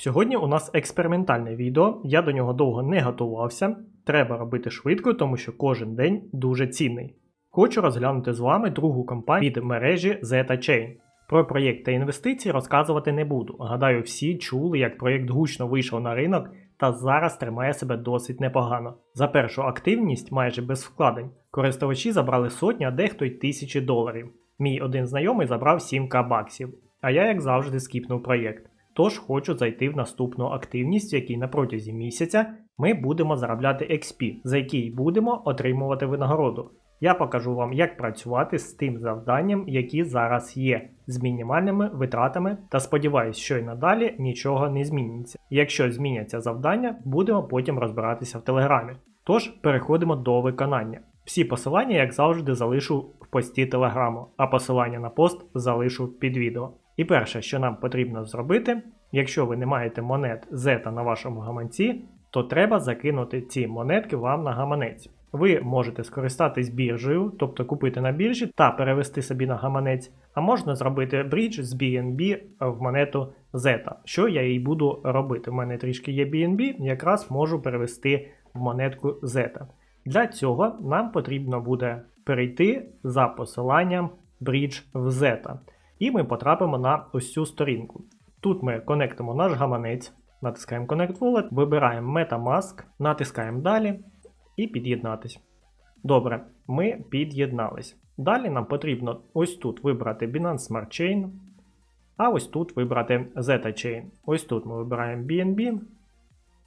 Сьогодні у нас експериментальне відео, я до нього довго не готувався. Треба робити швидко, тому що кожен день дуже цінний. Хочу розглянути з вами другу компанію від мережі Zeta Chain. Про проєкт та інвестиції розказувати не буду. Гадаю, всі чули, як проєкт гучно вийшов на ринок та зараз тримає себе досить непогано. За першу активність майже без вкладень. Користувачі забрали сотні, а дехто й тисячі доларів. Мій один знайомий забрав 7к баксів, а я, як завжди, скіпнув проєкт. Тож хочу зайти в наступну активність, в якій на протязі місяця ми будемо заробляти XP, за який будемо отримувати винагороду. Я покажу вам, як працювати з тим завданням, які зараз є, з мінімальними витратами, та сподіваюсь, що й надалі нічого не зміниться. Якщо зміняться завдання, будемо потім розбиратися в телеграмі. Тож переходимо до виконання. Всі посилання, як завжди, залишу в пості телеграму, а посилання на пост залишу під відео. І перше, що нам потрібно зробити, якщо ви не маєте монет Z на вашому гаманці, то треба закинути ці монетки вам на гаманець. Ви можете скористатись біржею, тобто купити на біржі та перевести собі на гаманець, а можна зробити брідж з BNB в монету Z, що я і буду робити. У мене трішки є BNB, якраз можу перевести в монетку Z. Для цього нам потрібно буде перейти за посиланням Bridge в Z. І ми потрапимо на ось цю сторінку. Тут ми конектимо наш гаманець, натискаємо Connect Wallet, вибираємо Metamask, натискаємо далі і під'єднатись. Добре, ми під'єднались. Далі нам потрібно ось тут вибрати Binance Smart Chain, а ось тут вибрати Zeta Chain. Ось тут ми вибираємо BNB,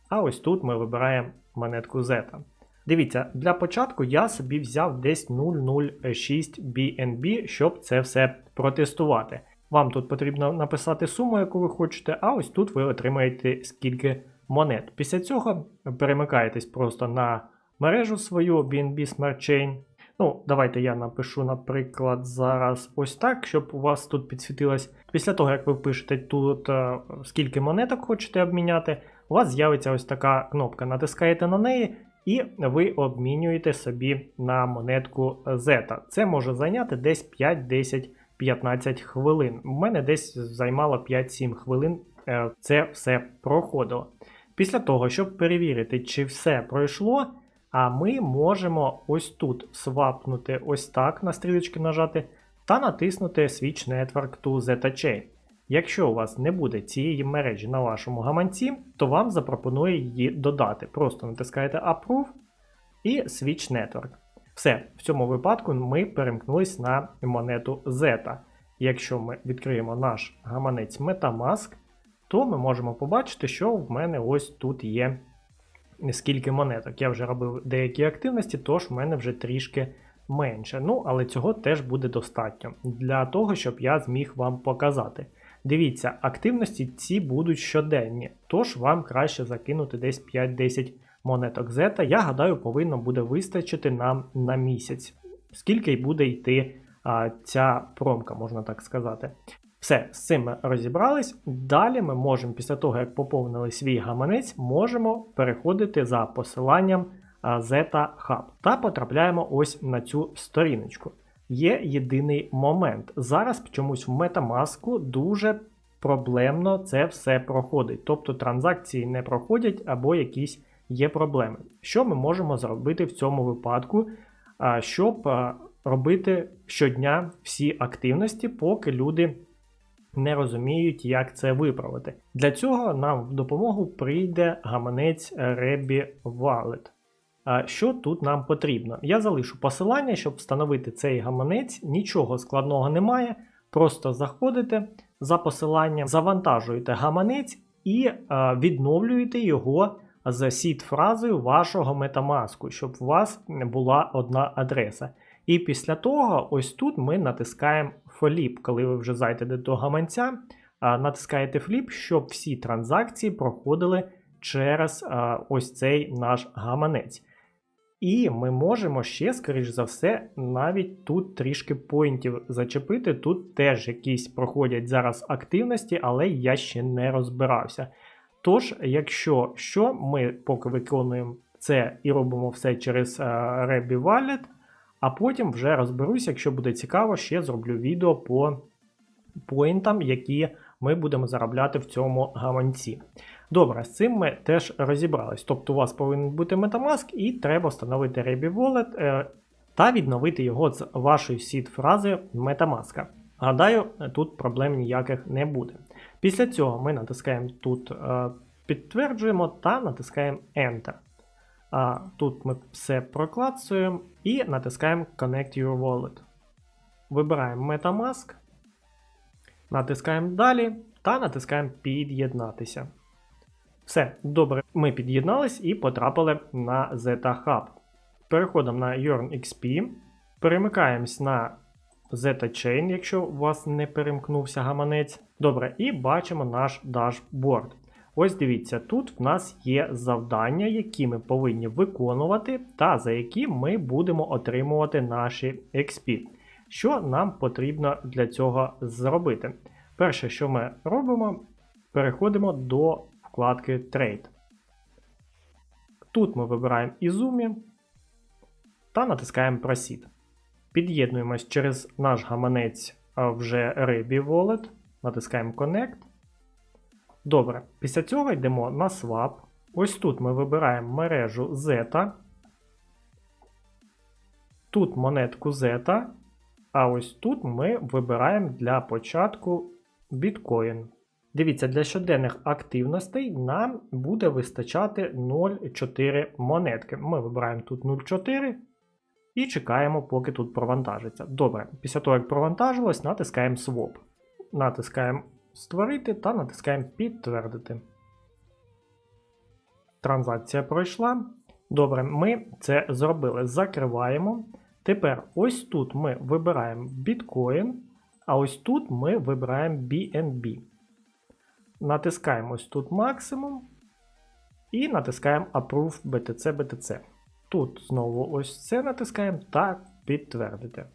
а ось тут ми вибираємо монетку Zeta. Дивіться, для початку я собі взяв десь 0,06 BNB, щоб це все протестувати. Вам тут потрібно написати суму, яку ви хочете, а ось тут ви отримаєте скільки монет. Після цього перемикаєтесь просто на мережу свою BNB Smart Chain. Ну, давайте я напишу, наприклад, зараз ось так, щоб у вас тут підсвітилось. Після того, як ви пишете тут, е, скільки монеток хочете обміняти, у вас з'явиться ось така кнопка. Натискаєте на неї. І ви обмінюєте собі на монетку Z. Це може зайняти десь 5, 10, 15 хвилин. У мене десь займало 5-7 хвилин е, це все проходило. Після того, щоб перевірити, чи все пройшло, а ми можемо ось тут свапнути ось так на стрілочки нажати та натиснути Switch Network to Zeta Chain. Якщо у вас не буде цієї мережі на вашому гаманці, то вам запропонує її додати. Просто натискаєте Approve і Switch Network. Все, в цьому випадку ми перемкнулись на монету Zeta. Якщо ми відкриємо наш гаманець Metamask, то ми можемо побачити, що в мене ось тут є скільки монеток. Я вже робив деякі активності, тож в мене вже трішки менше. Ну, але цього теж буде достатньо для того, щоб я зміг вам показати. Дивіться, активності ці будуть щоденні, тож вам краще закинути десь 5-10 монеток Z. Я гадаю, повинно буде вистачити нам на місяць, скільки й буде йти а, ця промка, можна так сказати. Все, з цим ми розібрались. Далі ми можемо, після того, як поповнили свій гаманець, можемо переходити за посиланням Zeta Hub та потрапляємо ось на цю сторіночку є єдиний момент. Зараз чомусь в Metamask дуже проблемно це все проходить. Тобто транзакції не проходять або якісь є проблеми. Що ми можемо зробити в цьому випадку, щоб робити щодня всі активності, поки люди не розуміють, як це виправити. Для цього нам в допомогу прийде гаманець Rebby Wallet. Що тут нам потрібно? Я залишу посилання, щоб встановити цей гаманець. Нічого складного немає. Просто заходите за посиланням, завантажуєте гаманець і відновлюєте його з сіт фразою вашого Metamask, щоб у вас була одна адреса. І після того, ось тут ми натискаємо Flip. Коли ви вже зайдете до гаманця, натискаєте Flip, щоб всі транзакції проходили через ось цей наш гаманець. І ми можемо ще, скоріш за все, навіть тут трішки поінтів зачепити. Тут теж якісь проходять зараз активності, але я ще не розбирався. Тож, якщо що, ми поки виконуємо це і робимо все через uh, Rebby Wallet, а потім вже розберуся, якщо буде цікаво, ще зроблю відео по поінтам, які ми будемо заробляти в цьому гаманці. Добре, з цим ми теж розібрались. Тобто у вас повинен бути Metamask і треба встановити Rebby Wallet е, та відновити його з вашої сід-фрази Metamask. Гадаю, тут проблем ніяких не буде. Після цього ми натискаємо тут е, підтверджуємо та натискаємо Enter. А Тут ми все проклацуємо і натискаємо Connect Your Wallet. Вибираємо Metamask, натискаємо далі та натискаємо Під'єднатися. Все, добре, ми під'єднались і потрапили на Zeta Hub. Переходимо на YearnXP, перемикаємось на Zeta Chain, якщо у вас не перемкнувся гаманець. Добре, і бачимо наш дашборд. Ось дивіться, тут в нас є завдання, які ми повинні виконувати, та за які ми будемо отримувати наші XP. Що нам потрібно для цього зробити? Перше, що ми робимо, переходимо до вкладки Trade. Тут ми вибираємо Izumi та натискаємо Proceed. Під'єднуємось через наш гаманець вже Rebby Wallet, натискаємо Connect. Добре, після цього йдемо на Swap. Ось тут ми вибираємо мережу Zeta. Тут монетку Zeta. А ось тут ми вибираємо для початку Bitcoin. Дивіться, для щоденних активностей нам буде вистачати 0,4 монетки. Ми вибираємо тут 0,4 і чекаємо, поки тут провантажиться. Добре, після того, як провантажилось, натискаємо Swap. Натискаємо Створити та натискаємо Підтвердити. Транзакція пройшла. Добре, ми це зробили. Закриваємо. Тепер ось тут ми вибираємо Bitcoin, а ось тут ми вибираємо BNB. Натискаємо ось тут максимум. І натискаємо Approve BTC BTC. Тут знову ось це натискаємо та підтвердити.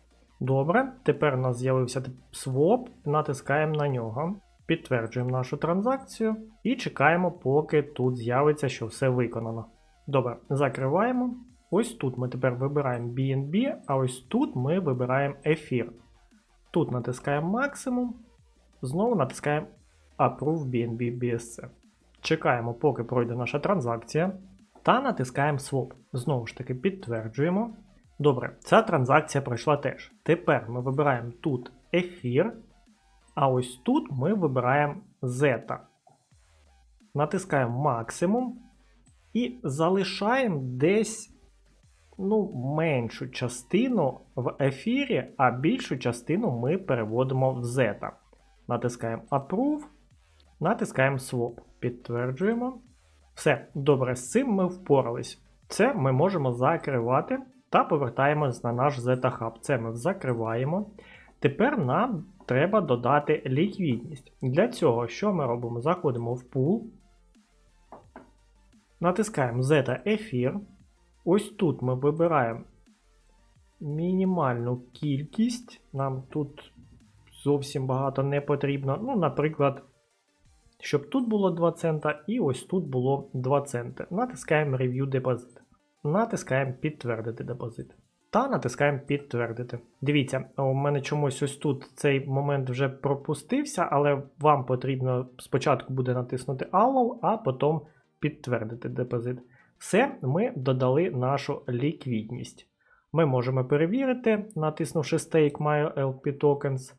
Добре, тепер у нас з'явився своп, натискаємо на нього, підтверджуємо нашу транзакцію і чекаємо, поки тут з'явиться, що все виконано. Добре, закриваємо. Ось тут ми тепер вибираємо BNB, а ось тут ми вибираємо ефір. Тут натискаємо максимум, знову натискаємо Approve BNB BSC. Чекаємо, поки пройде наша транзакція. Та натискаємо Swap. Знову ж таки, підтверджуємо. Добре, ця транзакція пройшла теж. Тепер ми вибираємо тут ефір, а ось тут ми вибираємо Zeta. Натискаємо максимум і залишаємо десь ну, меншу частину в ефірі, а більшу частину ми переводимо в Zeta. Натискаємо Approve, натискаємо Swap. Підтверджуємо. Все, добре, з цим ми впорались. Це ми можемо закривати та повертаємось на наш Zeta Hub. Це ми закриваємо. Тепер нам треба додати ліквідність. Для цього, що ми робимо? Заходимо в пул, натискаємо Zeta Ефір. Ось тут ми вибираємо мінімальну кількість. Нам тут зовсім багато не потрібно. Ну, наприклад, щоб тут було 2 цента і ось тут було 2 центи. Натискаємо Review Deposit. Натискаємо підтвердити депозит. Та натискаємо підтвердити. Дивіться, у мене чомусь ось тут цей момент вже пропустився, але вам потрібно спочатку буде натиснути Allow, а потім підтвердити депозит. Все, ми додали нашу ліквідність. Ми можемо перевірити, натиснувши Stake My LP Tokens.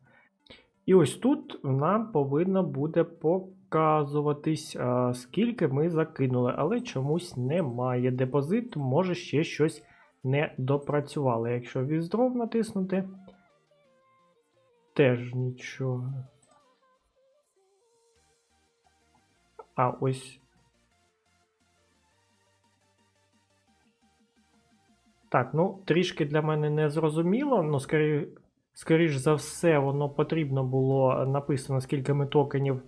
І ось тут нам повинно буде показуватись, скільки ми закинули, але чомусь немає. Депозит, може ще щось не допрацювали. Якщо Withdraw натиснути, теж нічого. А ось. Так, ну трішки для мене не зрозуміло, ну скорі... скоріш за все, воно потрібно було написано, скільки ми токенів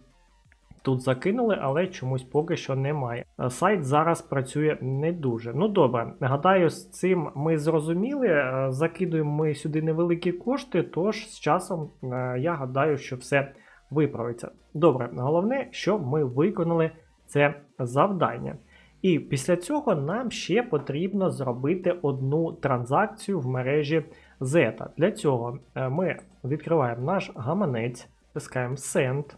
тут закинули, але чомусь поки що немає. Сайт зараз працює не дуже. Ну добре, гадаю, з цим ми зрозуміли. Е, Закидуємо ми сюди невеликі кошти, тож з часом е, я гадаю, що все виправиться. Добре, головне, що ми виконали це завдання. І після цього нам ще потрібно зробити одну транзакцію в мережі Zeta. Для цього е, ми відкриваємо наш гаманець, тискаємо Send.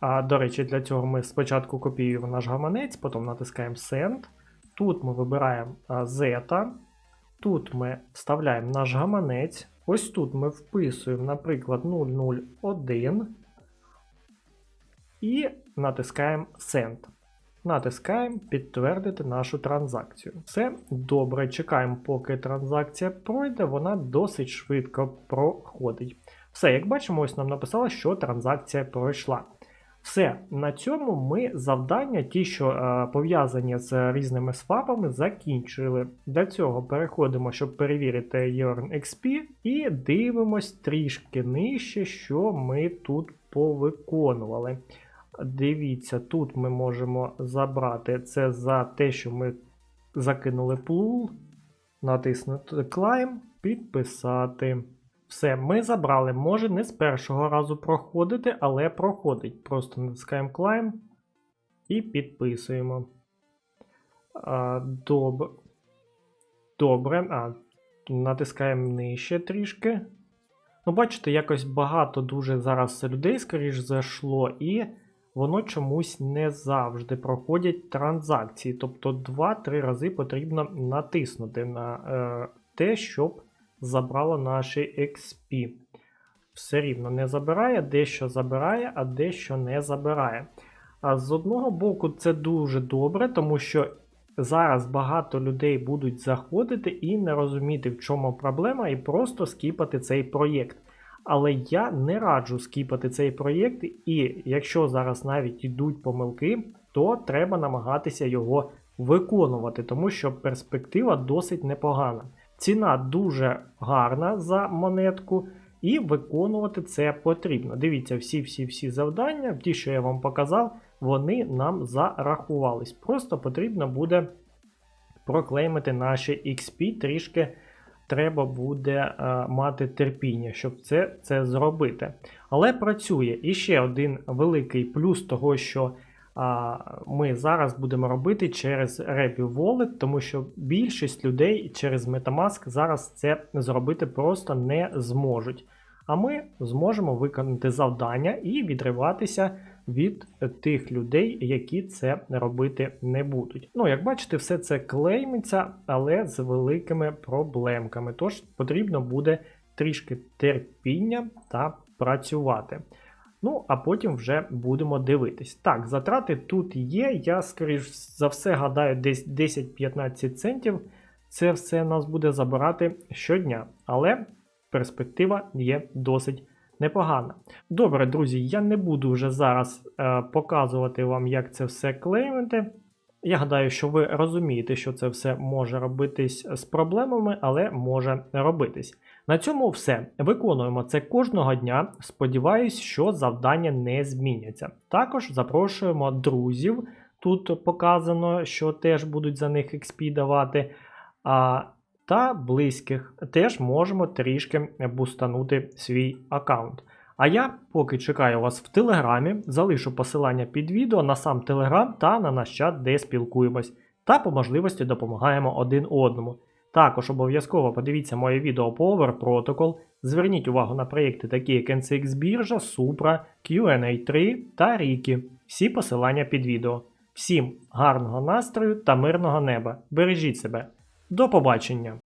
А, до речі, для цього ми спочатку копіюємо наш гаманець, потім натискаємо Send. Тут ми вибираємо Zeta. Тут ми вставляємо наш гаманець. Ось тут ми вписуємо, наприклад, 001 і натискаємо Send. Натискаємо підтвердити нашу транзакцію. Все добре, чекаємо, поки транзакція пройде, вона досить швидко проходить. Все, як бачимо, ось нам написало, що транзакція пройшла. Все, на цьому ми завдання, ті, що е, пов'язані з різними свапами, закінчили. Для цього переходимо, щоб перевірити Yearn XP, і дивимось трішки нижче, що ми тут повиконували. Дивіться, тут ми можемо забрати це за те, що ми закинули плул, натиснути Climb, підписати. Все, ми забрали. Може не з першого разу проходити, але проходить. Просто натискаємо Climb і підписуємо. А, Добре. Добре. А, натискаємо нижче трішки. Ну, бачите, якось багато дуже зараз людей, скоріш зайшло, і воно чомусь не завжди проходять транзакції. Тобто 2-3 рази потрібно натиснути на е, те, щоб забрало наші XP. Все рівно не забирає, дещо забирає, а дещо не забирає. А з одного боку, це дуже добре, тому що зараз багато людей будуть заходити і не розуміти, в чому проблема, і просто скіпати цей проєкт. Але я не раджу скіпати цей проєкт, і якщо зараз навіть йдуть помилки, то треба намагатися його виконувати, тому що перспектива досить непогана. Ціна дуже гарна за монетку, і виконувати це потрібно. Дивіться, всі-всі-всі завдання, ті, що я вам показав, вони нам зарахувались. Просто потрібно буде проклеймити наші XP трішки. Треба буде е, мати терпіння, щоб це це зробити. Але працює. І ще один великий плюс того, що ми зараз будемо робити через Review Wallet, тому що більшість людей через Metamask зараз це зробити просто не зможуть. А ми зможемо виконати завдання і відриватися від тих людей, які це робити не будуть. Ну, як бачите, все це клеймиться, але з великими проблемками. Тож потрібно буде трішки терпіння та працювати. Ну, а потім вже будемо дивитись. Так, затрати тут є. Я, скоріш за все, гадаю, десь 10-15 центів. Це все нас буде забирати щодня. Але перспектива є досить непогана. Добре, друзі, я не буду вже зараз е, показувати вам, як це все клеймити. Я гадаю, що ви розумієте, що це все може робитись з проблемами, але може робитись. На цьому все. Виконуємо це кожного дня. Сподіваюсь, що завдання не зміняться. Також запрошуємо друзів. Тут показано, що теж будуть за них XP давати. А, та близьких теж можемо трішки бустанути свій аккаунт. А я поки чекаю вас в Телеграмі, залишу посилання під відео на сам Телеграм та на наш чат, де спілкуємось, та по можливості допомагаємо один одному. Також обов'язково подивіться моє відео по Over Protocol, зверніть увагу на проєкти, такі як NCX біржа, Supra, QNA3 та Riki. Всі посилання під відео. Всім гарного настрою та мирного неба. Бережіть себе. До побачення!